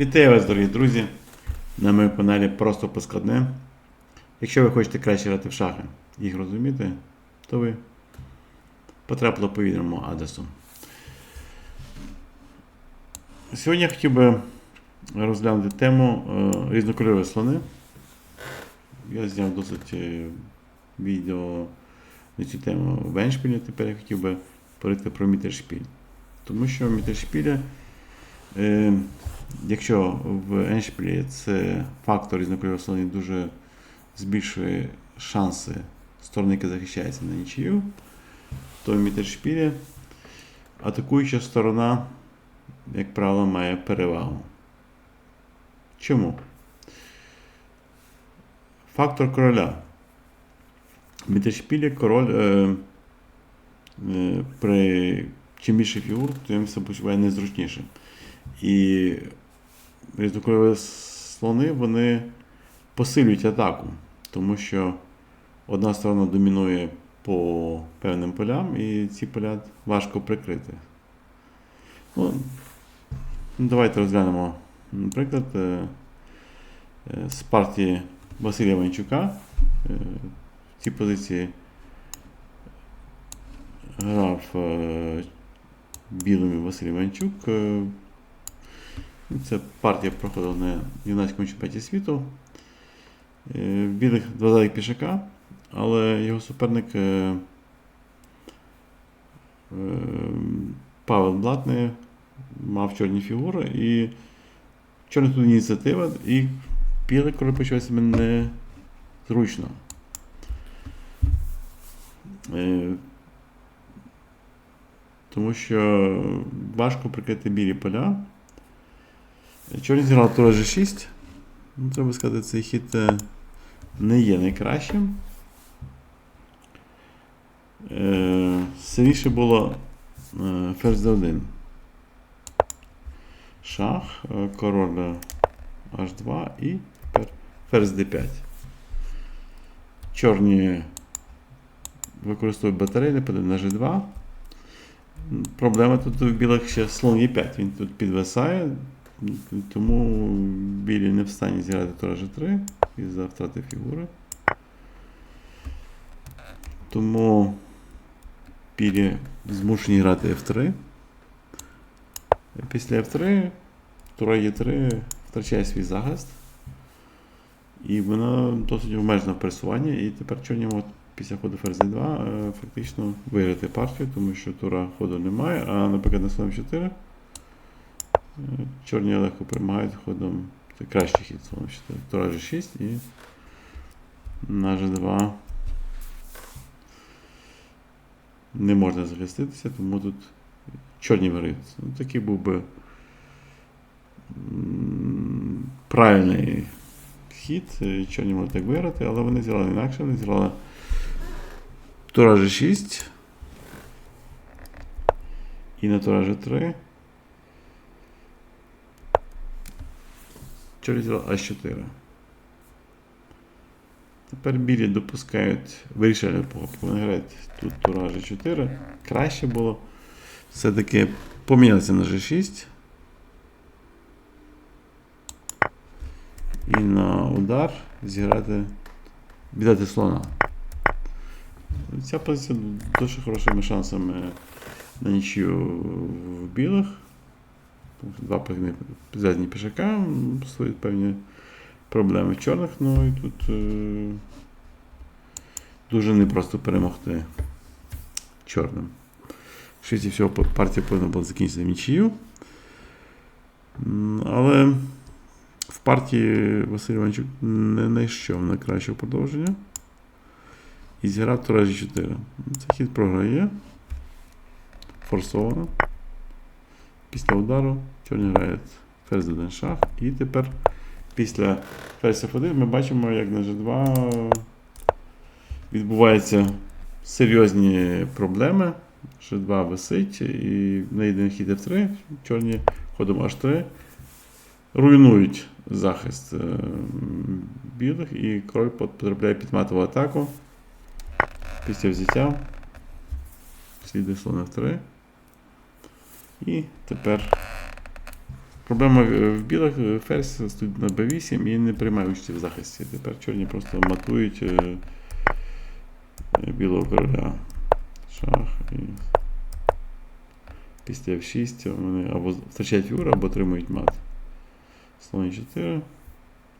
Вітаю вас, дорогі друзі, на моєму каналі Просто Поскладне. Якщо ви хочете краще грати в шахи і їх розуміти, то ви потрапили по відомому адресу. Сьогодні я хотів би розглянути тему е, різнокольорові слони. Я зняв досить е, відео на цю тему в Еншпілі. Тепер я хотів би говорити про мітершпіль. Тому що Е, якщо в Еншпілі це фактор різнокольорових слонів дуже збільшує шанси сторони, яка захищається на нічию, то в Мітершпілі атакуюча сторона, як правило, має перевагу. Чому? Фактор короля. В Мітершпілі король е, е, при чим більше фігур, тим себе почуває незручніше. І різнокольорові слони вони посилюють атаку, тому що одна сторона домінує по певним полям, і ці поля важко прикрити. Ну, давайте розглянемо, наприклад, е, е, з партії Василія Ванчука. Е, В цій позиції грав білим Василь Іванчук. Це партія проходила на юнацькому чемпіонаті світу. Е, білих зайки пішака, але його суперник е, е, Павел Блатний мав чорні фігури і чорних тут ініціатива, і білий король почуває себе незручно. Тому що важко прикрити білі поля. Чорні зіграли тура G6. Ну, треба сказати, цей хід е, не є найкращим. Е, Сильніше було е, ферзь D1. Шах, е, король H2 і тепер ферзь D5. Чорні використовують батарейний напади на G2. Проблема тут в білих ще слон Е5. Він тут підвисає, тому білі не в стані зіграти тура G3 із-за втрати фігури. Тому білі змушені грати F3. Після F3 тура Е3 втрачає свій захист. І вона досить обмежена в пересуванні. І тепер чорні можуть після ходу ферзь 2 е, фактично виграти партію, тому що тура ходу немає, а наприклад на слон 4 е, чорні легко перемагають ходом. Це кращий хід слон 4. Тура G6 і на G2 не можна захиститися, тому тут чорні виграють. Ну, такий був би правильний хід. е, Чорні можуть так виграти, але вони зіграли інакше, вони зіграли Тура G6. І на Тура G3. Зіграли А4. Тепер білі допускають вирішальну покупку. Вони грають тут Тура G4. Краще було все-таки помінятися на G6. І на удар зіграти, віддати слона. Ця позиція дуже хорошими шансами на нічию в білих. Тому що Два пішака м, певні проблеми в чорних, ну і тут е, дуже непросто перемогти чорним. Швидше всього партія повинна була закінчитися в нічию. Але в партії Василь Іванчук не знайшов найкращого продовження. І зіграв тура G4. Цей хід програє. Форсовано. Після удару чорні грають ферзь 1 шах. І тепер після ферзь F1 ми бачимо, як на G2 відбуваються серйозні проблеми. G2 висить і на єдиний хід F3, чорні ходом H3 руйнують захист е, білих, і король потрапляє під матову атаку. Після взяття слідує слон F3. І тепер Проблема е, в білих е, ферзь стоїть на b8 і не приймає участі в захисті. Тепер чорні просто матують е, білого короля. Шах і після f6 вони або втрачають фігуру, або отримують мат. Слон 4,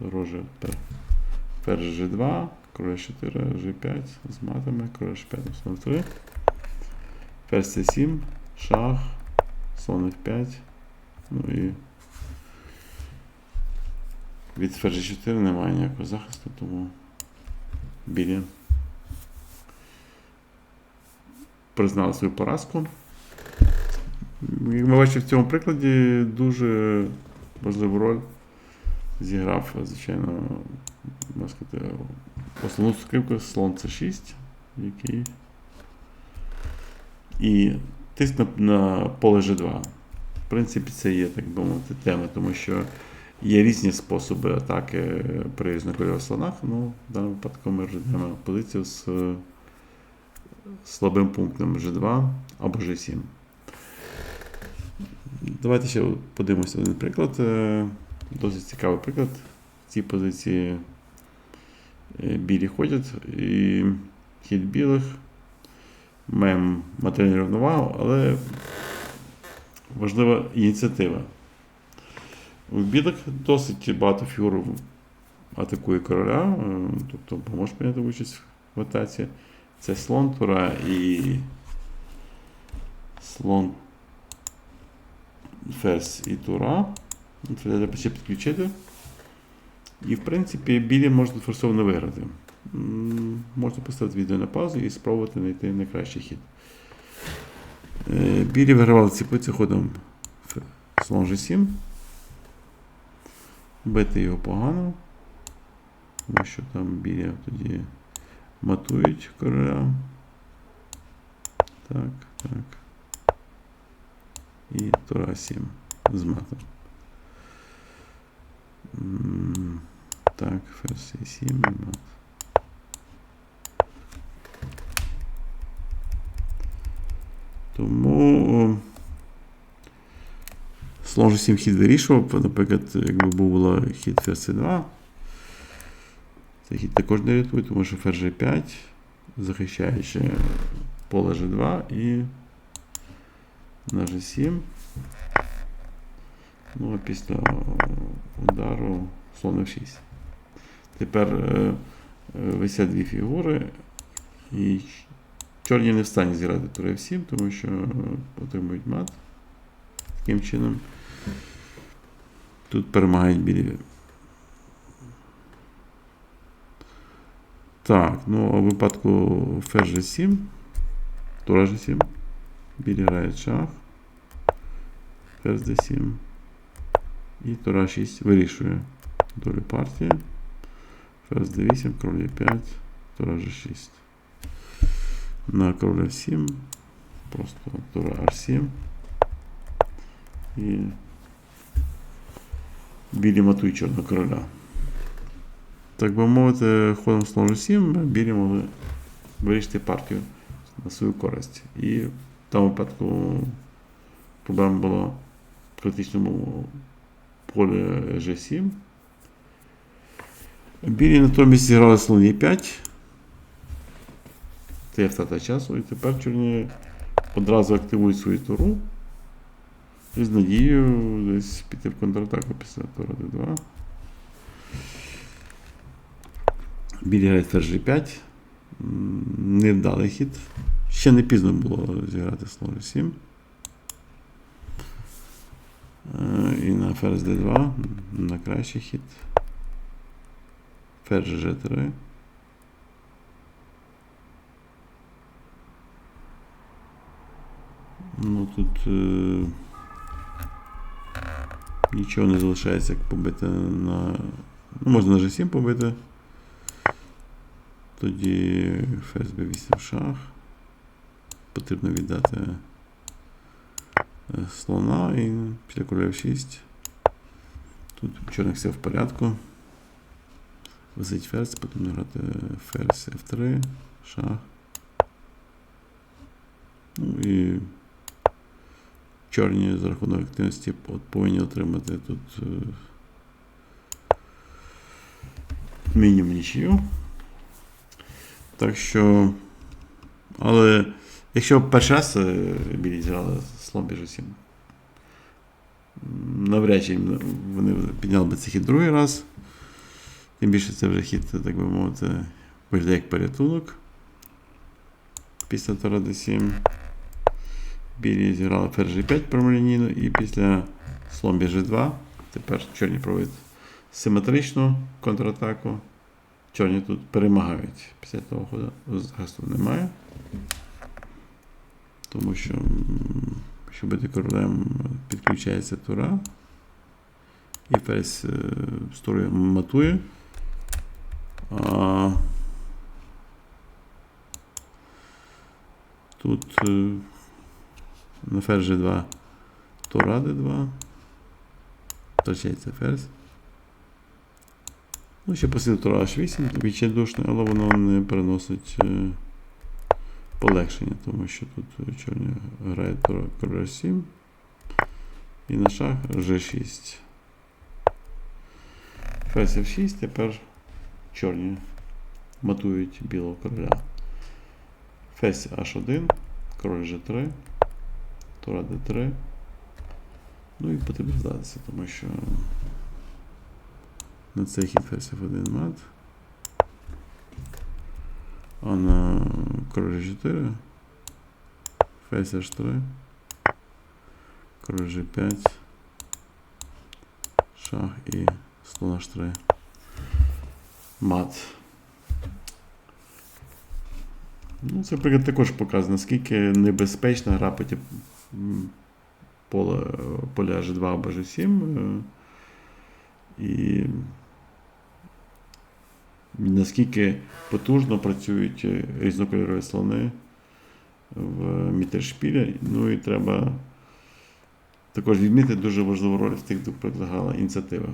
дороже ферзь g2, король 4, g5 з матами, король h5, слон 3, ферзь c7, шах, слон f5, ну і від ферзі 4 немає ніякого захисту, тому білі признали свою поразку. Як ми бачимо в цьому прикладі, дуже важливу роль зіграв, звичайно, сказати, основну скрипку слон С6, який і тиск на, поле G2. В принципі, це є, так би мовити, тема, тому що є різні способи атаки при різнокольорових слонах. Ну, в даному випадку ми розглядаємо позицію з слабим пунктом G2 або G7. Давайте ще подивимося один приклад. Е, Досить цікавий приклад. В цій позиції е, білі ходять і хід білих. Маємо матеріальну рівновагу, але важлива ініціатива. У білих досить багато фігур атакує короля, е, тобто може прийняти участь в атаці. Це слон тура і слон ферзь і тура. Це треба ще підключити. І, в принципі, білі можна форсовано виграти. Можна поставити відео на паузу і спробувати знайти найкращий хід. Е, Білі вигравали ці позиції ходом слон G7. Бити його погано. Тому що там білі тоді матують короля. Так, так. І тура 7 з матом. Так, ферзь 7 і мат. Тому слон 7 хід вирішував, наприклад, якби був хід ферзь 2 цей хід також не рятує, тому що ферзь G5, захищаючи поле G2 і на G7. Ну, а після удару слон F6. Тепер е, е, висять дві фігури, і чорні не в стані зіграти тур F7, тому що отримують мат. Таким чином. Тут перемагають білі. Так, ну у випадку ферзь G7, тура G7, білі грають шах, ферзь D7 і тура 6 вирішує долю партії. Ферзь D8, король E5, тура G6. На король F7, просто тура H7. І білі матують чорного короля. Так би мовити, ходом слон G7 білі могли вирішити партію на свою користь. І в тому випадку проблема була в критичному полі G7. Білі натомість зіграли слон E5. Це втрата часу. І тепер чорні одразу активують свою туру. І з надією десь піти в контратаку після тура D2. Білі грають ферзь G5. М, Невдалий хід. Ще не пізно було зіграти слон G7. Е, І на ферзь D2 на кращий хід. Ферзь G3. Ну тут е, нічого не залишається, як побити на. Ну, можна на G7 побити. Тоді ферзь b8 шах. Потрібно віддати е, слона і після короля f6. Тут чорних все в порядку. Висить ферзь, потрібно грати ферзь f3, шах. Ну і чорні за рахунок активності от повинні отримати тут е, мінімум нічию. Так що. Але якщо перший раз е, білі зіграли слон біжу 7, навряд чи вони підняли би цей хід другий раз. Тим більше це вже хід, так би мовити, виглядає як порятунок. Після Тора d7. Білі зіграли ферзь G5 прямолінійно і після слон біжи 2. Тепер чорні проводять симетричну контратаку. Чорні тут перемагають. Після того ходу захисту немає. Тому що, щоб бути королем, підключається тура. І ферзь е, сторону матує. А, тут е, на ферзь G2 тура d2. Втрачається ферзь. Ну, ще посил тура H8, відчайдушне, але воно не переносить е, полегшення, тому що тут е, чорні грає король H7 і на шах G6. Ферзь F6, тепер чорні матують білого короля. Ферзь H1, король G3, тура D3. Ну і потрібно здатися, тому що на цей хід ферзь F1 мат. А на король G4 ферзь H3, король G5, шах і слон H3. Мат. Ну, це приклад також показує, наскільки небезпечна гра м, поля, поля G2 або G7. е, І наскільки потужно працюють е, різнокольорові слони в Мітершпілі. Ну і треба також відмітити дуже важливу роль в тих, хто предлагала ініціативи.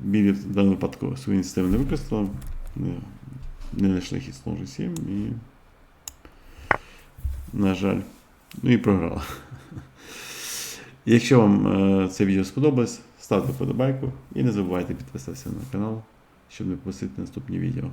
Білі в даному випадку свою ініціативу не використали, не, не знайшли хід слон G7 і, на жаль, ну і програла. Якщо вам е, це відео сподобалось, ставте вподобайку і не забувайте підписатися на канал, щоб не пропустити наступні відео.